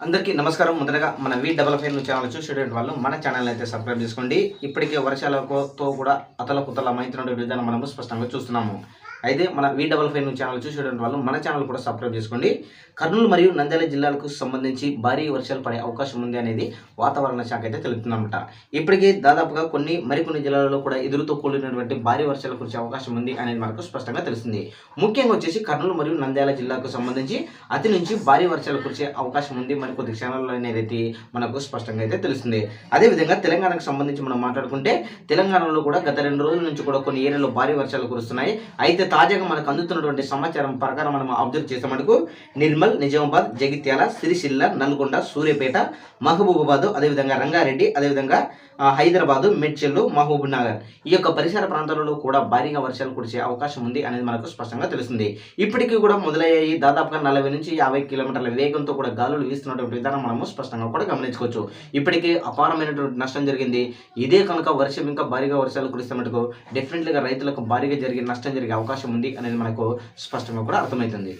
అందరికీ నమస్కారం. మొదటగా మన వి డబల్ ఫైవ్ ఛానల్ చూసేటువంటి వాళ్ళు మన ఛానల్ అయితే సబ్స్క్రైబ్ చేసుకోండి. ఇప్పటికే వర్షాలతో కూడా అతల కుతల మైతున్న విధానం మనము స్పష్టంగా చూస్తున్నాము. అయితే మన వి డబల్ ఫైవ్ ఛానల్ చూసేటువంటి వాళ్ళు మన ఛానల్ కూడా సబ్స్క్రైబ్ చేసుకోండి. కర్నూలు మరియు నంద్యాల జిల్లాలకు సంబంధించి భారీ వర్షాలు పడే అవకాశం ఉంది అనేది వాతావరణ శాఖ అయితే తెలుపుతుందన్నమాట. ఇప్పటికే దాదాపుగా కొన్ని మరికొన్ని జిల్లాలలో కూడా ఎదురుతో కూడినటువంటి భారీ వర్షాలు కురిసే అవకాశం ఉంది అనేది మనకు స్పష్టంగా తెలుస్తుంది. ముఖ్యంగా వచ్చేసి కర్నూలు మరియు నంద్యాల జిల్లాకు సంబంధించి అతి నుంచి భారీ వర్షాలు కురిసే అవకాశం ఉంది మరి కొద్ది క్షణాల్లో అనేది మనకు స్పష్టంగా అయితే తెలుస్తుంది. అదేవిధంగా తెలంగాణకు సంబంధించి మనం మాట్లాడుకుంటే తెలంగాణలో కూడా గత రెండు రోజుల నుంచి కూడా కొన్ని ఏరియాలో భారీ వర్షాలు కురుస్తున్నాయి. అయితే తాజాగా మనకు అందుతున్నటువంటి సమాచారం ప్రకారం మనం అబ్జర్వ్ చేసే మనకు నిర్మల్ నిజామాబాద్ జగిత్యాల సిరిసిల్ల నల్గొండ సూర్యాపేట మహబూబాబాద్ అదేవిధంగా రంగారెడ్డి అదేవిధంగా హైదరాబాదు మెడ్చెల్లు మహబూబ్ నగర్. ఈ యొక్క పరిసర ప్రాంతాలలో కూడా భారీగా వర్షాలు కురిసే అవకాశం ఉంది అనేది మనకు స్పష్టంగా తెలుస్తుంది. ఇప్పటికీ కూడా మొదలయ్యాయి దాదాపుగా నలభై నుంచి యాభై కిలోమీటర్ల వేగంతో కూడా గాలులు వీస్తున్నటువంటి విధానం మనము స్పష్టంగా కూడా గమనించుకోవచ్చు. ఇప్పటికీ అపారమైనటువంటి నష్టం జరిగింది. ఇదే కనుక వర్షం ఇంకా భారీగా వర్షాలు కురిస్తే మటుకు డెఫినెట్లీగా రైతులకు భారీగా జరిగే నష్టం జరిగే అవకాశం అవకాశం ఉంది అనేది మనకు స్పష్టంగా కూడా అర్థమవుతుంది.